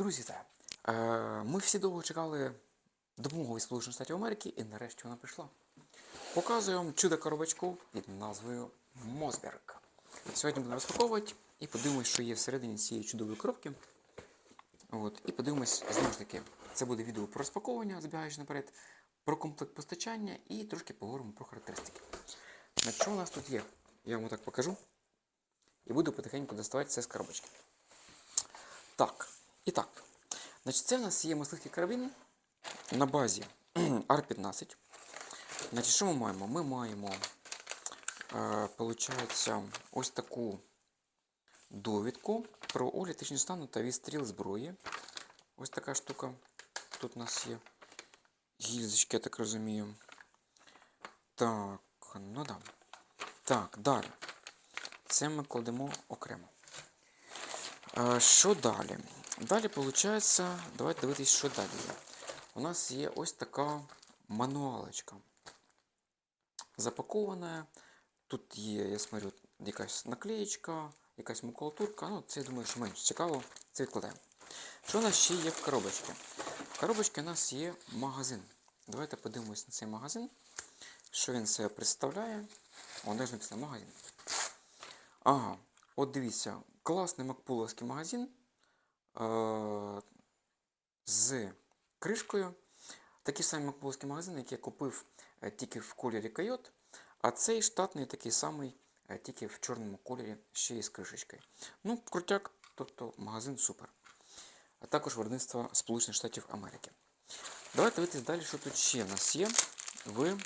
Друзі, та, е, ми всі довго чекали допомоги від Сполучених Штатів Америки, і нарешті вона прийшла. Показую вам чудо коробочку під назвою Мосберг. Сьогодні будемо розпаковувати і подивимось, що є всередині цієї чудової коробки. От, і подивимось, знову ж таки, це буде відео про розпаковування, забігаючи наперед, про комплект постачання і трошки поговоримо про характеристики. Значить, що у нас тут є? Я вам так покажу. І буду потихеньку доставати це з коробочки. Так, і так. Значить, це в нас є мисливський карабін на базі R15. Значить, що ми маємо? Ми маємо, е, получається, ось таку довідку про огляд технічного стану та відстріл зброї. Ось така штука. Тут у нас є гільзочки, я так розумію. Так, ну да. Так, далі. Це ми кладемо окремо. Е, Що далі? Далі, виходить, давайте дивитись, що далі є. У нас є ось така мануалочка. Запакована. Тут є, я смотрю, якась наклеєчка, якась макулатурка. Ну, це я думаю, що менш цікаво. Це відкладаємо. Що у нас ще є в коробочці? В коробочці у нас є магазин. Давайте подивимось на цей магазин. Що він себе представляє? О, ж написано магазин. Ага, от дивіться, класний макпуловський магазин з кришкою. Такий самий макпуловський магазин, який я купив е, тільки в кольорі Койот, а цей штатний такий самий, е, тільки в чорному кольорі, ще й з кришечкою. Ну, крутяк, тобто магазин супер. А також виробництво Сполучених Штатів Америки. Давайте дивитися далі, що тут ще в нас є в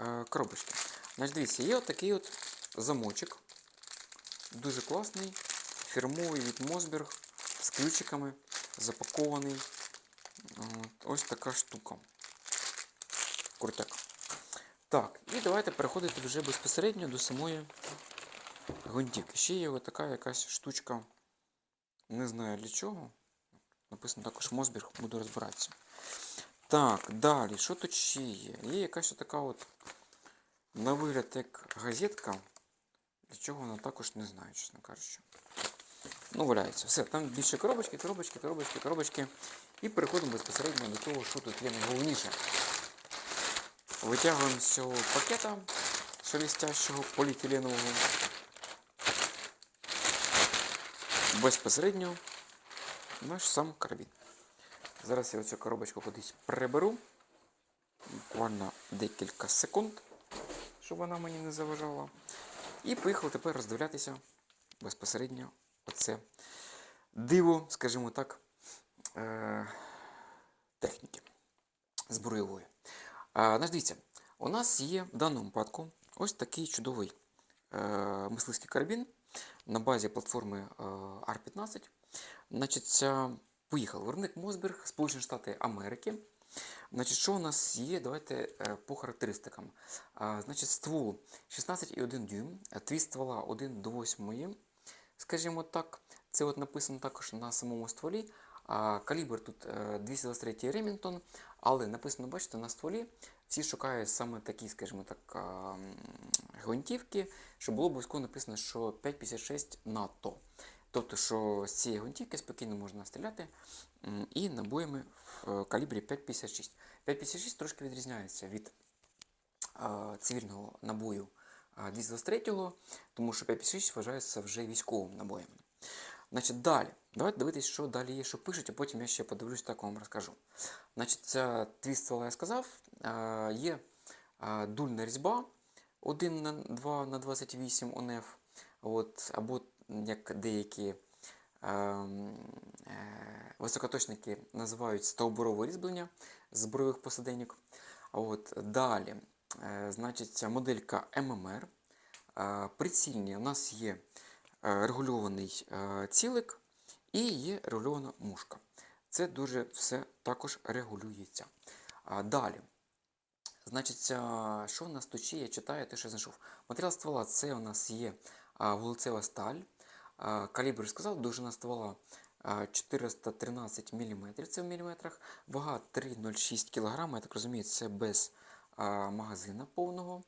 е, коробочці. Значить, дивіться, є отакий от замочок. Дуже класний, фірмовий від Мосберг з ключиками, запакований. Ось така штука. Крутяк. Так, і давайте переходити вже безпосередньо до самої гвинтівки. Ще є така якась штучка. Не знаю для чого. Написано також Мосберг, буду розбиратися. Так, далі, що тут ще є? Є якась така от на вигляд як газетка. Для чого вона також не знаю, чесно кажучи. Ну, валяється. Все, там більше коробочки, коробочки, коробочки, коробочки. І переходимо безпосередньо до того, що тут є найголовніше. Витягуємо з цього пакета шелестящого поліетиленового. Безпосередньо наш сам карабін. Зараз я оцю коробочку кудись приберу. Буквально декілька секунд, щоб вона мені не заважала. І поїхали тепер роздивлятися безпосередньо оце диво, скажімо так, е- техніки збройової. А, дивіться, у нас є в даному випадку ось такий чудовий е- мисливський карабін на базі платформи е- R15. Значить, поїхав виробник Мосберг, Сполучені Штати Америки. Значить, що у нас є? Давайте по характеристикам. Значить, ствол 16,1 дюйм, твіст ствола 1 до 8, скажімо так. Це от написано також на самому стволі. Калібр тут е, 223 Ремінтон, але написано, бачите, на стволі всі шукають саме такі, скажімо так, гвинтівки, щоб було обов'язково написано, що 5,56 НАТО. Тобто, що з цієї гвинтівки спокійно можна стріляти і набоями в е, калібрі 5,56. 5,56 трошки відрізняється від е, цивільного набою е, 223, тому що 5,56 вважається вже військовим набоєм. Значить, далі. Давайте дивитись, що далі є, що пишуть, а потім я ще подивлюсь, так вам розкажу. Значить, це твіст ствола я сказав. Е, Є е, дульна різьба 1 на 2 на 28 ОНФ, от, або як деякі ем, е, високоточники називають стовбурове різьблення збройових посаденьок. От, далі, е, значить, ця моделька ММР. Е, Прицільні у нас є е, регульований е, цілик і є регульована мушка. Це дуже все також регулюється. Далі. Значить, що у нас тут ще? Я читаю те, що знайшов. Матеріал ствола це у нас є а, вуглецева сталь. Калібр сказав, довжина ствола 413 мм, це в міліметрах. Вага 3,06 кг, я так розумію, це без магазина повного.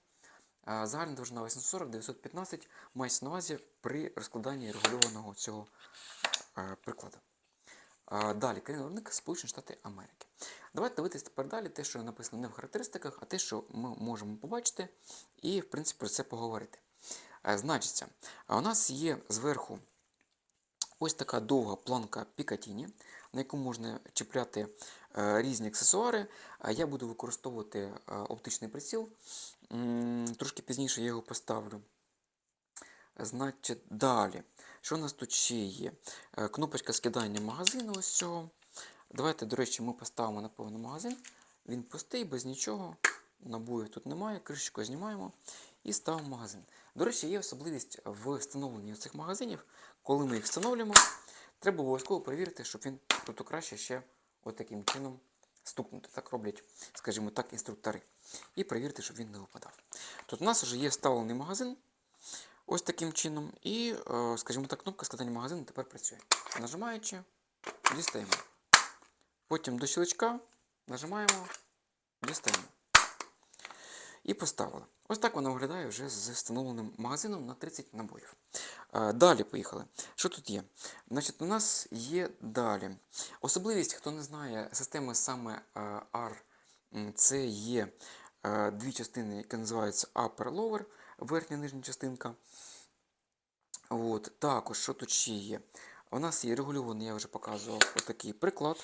Загальна довжина 840-915 мається на увазі при розкладанні регульованого цього прикладу. Далі, країна-виробник Сполучені Штати Америки. Давайте дивитися тепер далі те, що написано не в характеристиках, а те, що ми можемо побачити, і, в принципі, про це поговорити. Е, Значиться, у нас є зверху ось така довга планка Picatinny, на яку можна чіпляти е, різні аксесуари. Я буду використовувати е, оптичний приціл. Трошки пізніше я його поставлю. Значить, далі. Що у нас тут ще є? Е, Кнопочка скидання магазину ось цього. Давайте, до речі, ми поставимо на повний магазин. Він пустий, без нічого. Набоїв тут немає, кришечку знімаємо і ставимо магазин. До речі, є особливість в встановленні цих магазинів. Коли ми їх встановлюємо, треба обов'язково перевірити, щоб він тобто краще ще от таким чином стукнути. Так роблять, скажімо так, інструктори. І перевірити, щоб він не випадав. Тут у нас вже є вставлений магазин. Ось таким чином. І, е, скажімо так, кнопка складання магазину тепер працює. Нажимаючи, дістаємо. Потім до щелчка нажимаємо, дістаємо. І поставили. Ось так вона виглядає вже з встановленим магазином на 30 набоїв. Е, Далі поїхали. Що тут є? Значить, у нас є далі. Особливість, хто не знає, системи саме е, R, це є е, дві частини, які називаються upper-lower, верхня нижня частинка. От, також, що тут ще є? У нас є регульований, я вже показував, отакий приклад.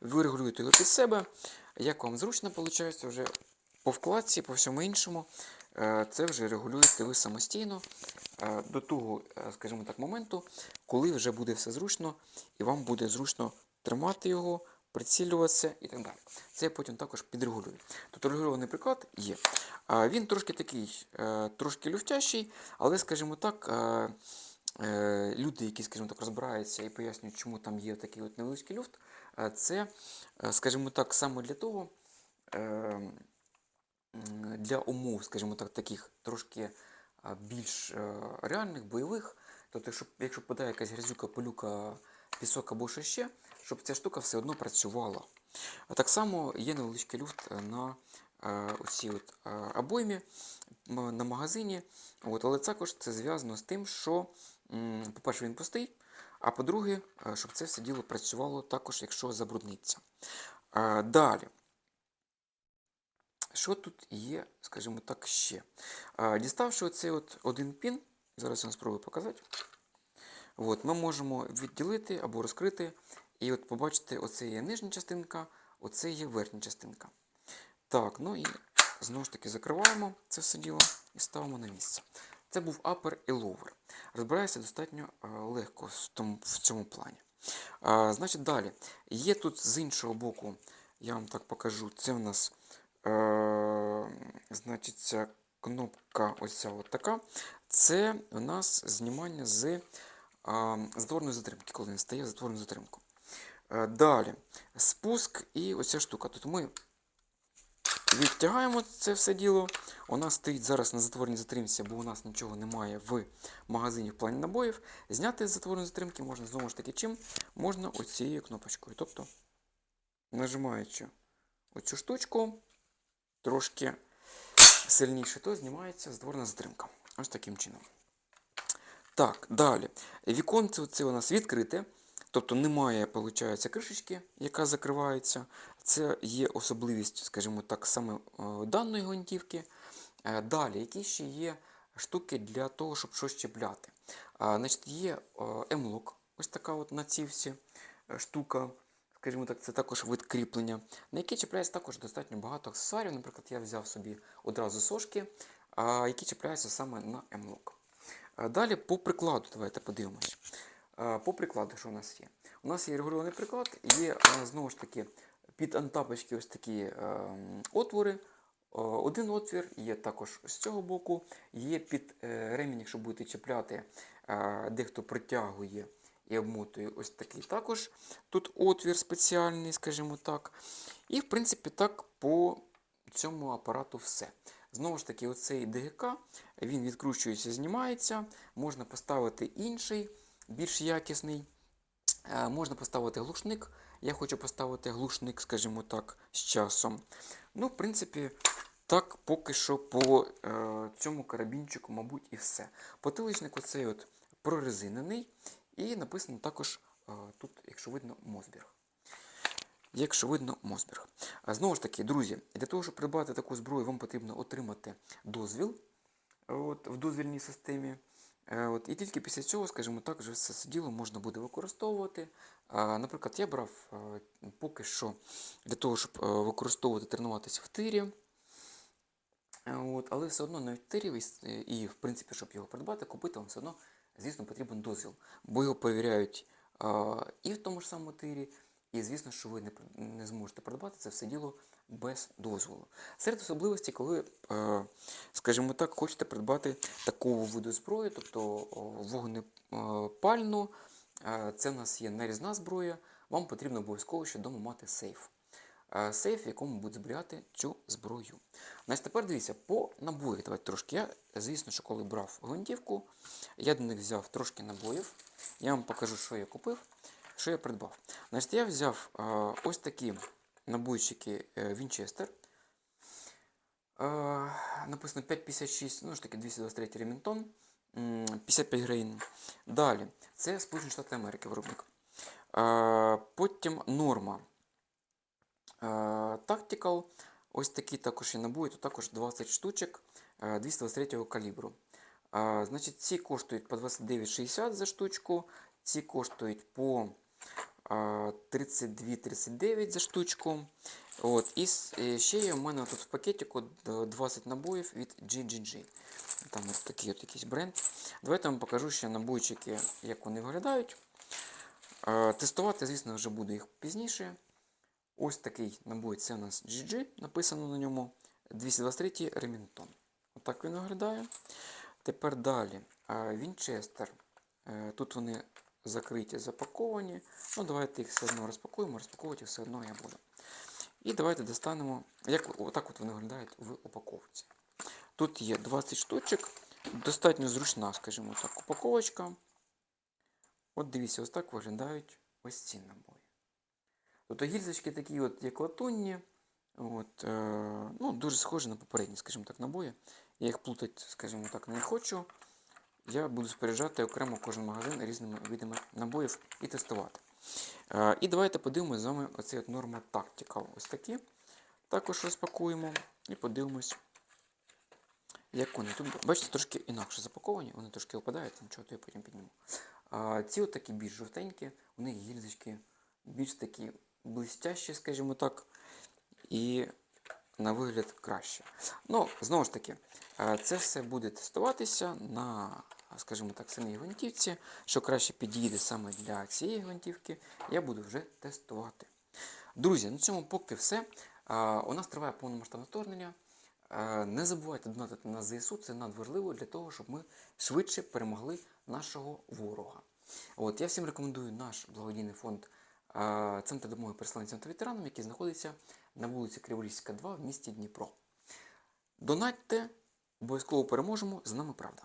Ви регулюєте його під себе. Як вам зручно виходить, вже по вкладці, по всьому іншому, е, це вже регулюєте ви самостійно е, до того, е, скажімо так, моменту, коли вже буде все зручно, і вам буде зручно тримати його, прицілюватися і так далі. Це я потім також підрегулюю. Тобто регульований приклад є. Він трошки такий, трошки люфтящий, але, скажімо так, люди, які, скажімо так, розбираються і пояснюють, чому там є такий от невеличкий люфт, це, скажімо так, саме для того, для умов, скажімо так, таких трошки більш е, реальних, бойових. Тобто, якщо, якщо падає якась грязюка, пилюка, пісок або що ще, щоб ця штука все одно працювала. А так само є невеличкий люфт на е, оцій от, е, обоймі на магазині. От, але також це зв'язано з тим, що, по-перше, він пустий, а по-друге, е, щоб це все діло працювало також, якщо забрудниться. Е, Далі. Що тут є, скажімо так, ще? Діставши оцей от один пін, зараз я вам спробую показати. От, ми можемо відділити або розкрити, і от побачите, оце є нижня частинка, оце є верхня частинка. Так, ну і знову ж таки закриваємо це все діло і ставимо на місце. Це був upper і lower. Розбирається достатньо легко в, тому, в цьому плані. А, значить, далі. Є тут з іншого боку, я вам так покажу, це в нас Е, значить, кнопка ось така. Це у нас знімання з а, затворної затримки, коли він стає затворну затримку. Е, Далі спуск і оця штука. Тут ми відтягаємо це все діло. У нас стоїть зараз на затворній затримці, бо у нас нічого немає в магазині в плані набоїв. Зняти з затворної затримки можна знову ж таки чим? Можна оцією кнопочкою. Тобто, нажимаючи оцю штучку трошки сильніше, то знімається затворна затримка. Ось таким чином. Так, далі. Віконце це у нас відкрите, тобто немає, виходить, кришечки, яка закривається. Це є особливість, скажімо так, саме е, даної гвинтівки. Е, Далі, які ще є штуки для того, щоб щось чіпляти. А, Значить, є M-Lock, ось така от на цівці е, штука скажімо так, це також вид кріплення, на який чіпляється також достатньо багато аксесуарів. Наприклад, я взяв собі одразу сошки, які чіпляються саме на. А Далі по прикладу, давайте подивимось. По прикладу, що у нас є? У нас є регульований приклад, є знову ж таки під антапочки ось такі отвори. Один отвір є також з цього боку, є під е, ремінь, якщо будете чіпляти, дехто притягує і обмотує ось такий також. Тут отвір спеціальний, скажімо так. І, в принципі, так по цьому апарату все. Знову ж таки, оцей ДГК, він відкручується, знімається. Можна поставити інший, більш якісний. Е, Можна поставити глушник. Я хочу поставити глушник, скажімо так, з часом. Ну, в принципі, так поки що по е, цьому карабінчику, мабуть, і все. Потиличник оцей от прорезинений. І написано також е, тут, якщо видно, Мосберг. Якщо видно, Мосберг. А знову ж таки, друзі, для того, щоб придбати таку зброю, вам потрібно отримати дозвіл от, в дозвільній системі. Е, От, і тільки після цього, скажімо так, вже все діло можна буде використовувати. Наприклад, я брав е, поки що для того, щоб використовувати, тренуватися в тирі. От, але все одно навіть тирі, і і, в принципі, щоб його придбати, купити вам все одно, звісно, потрібен дозвіл. Бо його перевіряють а, і в тому ж самому тирі, і звісно, що ви не, не зможете придбати це все діло без дозволу. Серед особливостей, коли, е, скажімо так, хочете придбати такого виду зброї, тобто вогнепальну, це в нас є нарізна зброя, вам потрібно обов'язково ще вдома мати сейф. Е, Сейф, в якому буде зберігати цю зброю. Значить, тепер дивіться, по набоях давайте трошки. Я, звісно, що коли брав гвинтівку, я до них взяв трошки набоїв. Я вам покажу, що я купив, що я придбав. Значить, я взяв е, ось такі набойчики е, Вінчестер. Написано 5,56, ну ж таки 223 Ремінтон, 55 грейн. Далі, це Сполучені Штати Америки виробник. Потім норма. Е, Tactical, ось такі також є набої, тут також 20 штучок е, 223 калібру. Е, Значить, ці коштують по 29,60 за штучку, ці коштують по е, 32,39 за штучку. От, і е, ще є у мене тут в пакетику 20 набоїв від GGG. Там от такий от якийсь бренд. Давайте я вам покажу ще набойчики, як вони виглядають. Е, Тестувати, звісно, вже буду їх пізніше. Ось такий набой, це у нас GG, написано на ньому 223 Ремінтон. Отак він виглядає. Тепер далі. Вінчестер. Тут вони закриті, запаковані. Ну, давайте їх все одно розпакуємо, розпаковувати їх все одно я буду. І давайте достанемо, як отак от вони виглядають в упаковці. Тут є 20 штучок, достатньо зручна, скажімо так, упаковочка. От дивіться, ось так виглядають ось ці набої. Тобто гільзочки такі, от, як латунні, от, е, ну, дуже схожі на попередні, скажімо так, набої. Я їх плутати, скажімо так, не хочу. Я буду споряджати окремо кожен магазин різними видами набоїв і тестувати. Е, і давайте подивимось з вами оцей от норма Tactical. Ось такі. Також розпакуємо і подивимось, як вони. Тут, бачите, трошки інакше запаковані, вони трошки опадають, нічого, то я потім підніму. А, ці от такі більш жовтенькі, у них гільзочки більш такі блистящі, скажімо так, і на вигляд краще. Ну, знову ж таки, е, це все буде тестуватися на, скажімо так, самій гвинтівці. Що краще підійде саме для цієї гвинтівки, я буду вже тестувати. Друзі, на цьому поки все. Е, У нас триває повномасштабне вторгнення. Е, Не забувайте донатити на ЗСУ, це надважливо для того, щоб ми швидше перемогли нашого ворога. От, я всім рекомендую наш благодійний фонд Центр допомоги переселенцям та ветеранам, який знаходиться на вулиці Криворізька, 2 в місті Дніпро. Донатьте, обов'язково переможемо, з нами правда.